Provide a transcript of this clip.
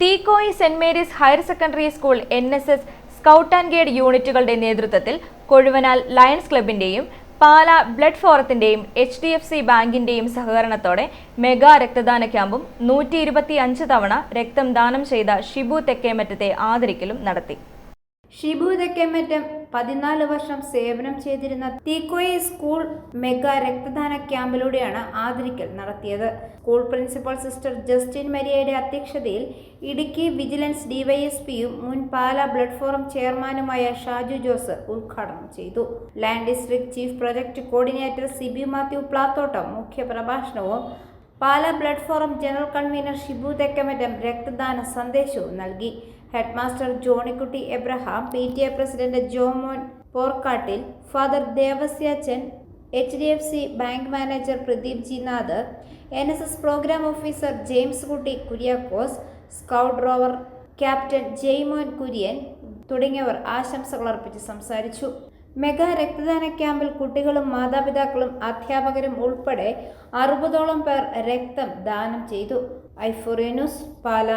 Theekoy saint Mary's higher secondary school N S S scout and guide യൂണിറ്റുകളുടെ നേതൃത്വത്തിൽ Kozhuvanal lions ക്ലബിന്റെയും Pala blood ഫോറത്തിന്റെയും H D F C ബാങ്കിന്റെയും സഹകരണത്തോടെ മെഗാ രക്തദാന ക്യാമ്പും നൂറ്റി ഇരുപത്തി അഞ്ച് തവണ രക്തം ദാനം ചെയ്ത ഷിബു തെക്കേമറ്റത്തെ ആദരിക്കലും നടത്തി. ഷിബു തെക്കേമറ്റം പതിനാല് വർഷം സേവനം ചെയ്തിരുന്ന തീക്കോയി സ്കൂൾ മെഗാ രക്തദാന ക്യാമ്പിലൂടെയാണ് ആദരിക്കൽ നടത്തിയത്. സ്കൂൾ പ്രിൻസിപ്പൽ സിസ്റ്റർ ജസ്റ്റിൻ മരിയയുടെ അധ്യക്ഷതയിൽ ഇടുക്കി വിജിലൻസ് ഡിവൈഎസ്പിയും മുൻ പാല ബ്ലഡ് ഫോറം ചെയർമാനുമായ ഷാജു ജോസ് ഉദ്ഘാടനം ചെയ്തു. Land district chief project coordinator Sibi Mathew Plathottam മുഖ്യപ്രഭാഷണവും Pala forum general convener Shibu Thekkemattam രക്തദാന സന്ദേശവും നൽകി. Headmaster Johnykutty Abraham P T A president Jomon Porkattil father Devasyachan H D F C bank manager Pradeep G Nath N S S programme officer Jameskutty Kuriakose scout rover captain Jaimon Kurian തുടങ്ങിയവർ ആശംസകൾ അർപ്പിച്ച് സംസാരിച്ചു. Mega രക്തദാന ക്യാമ്പിൽ കുട്ടികളും മാതാപിതാക്കളും അധ്യാപകരും ഉൾപ്പെടെ അറുപതോളം പേർ രക്തം ദാനം ചെയ്തു. ഐഫോറിയ ന്യൂസ് പാല.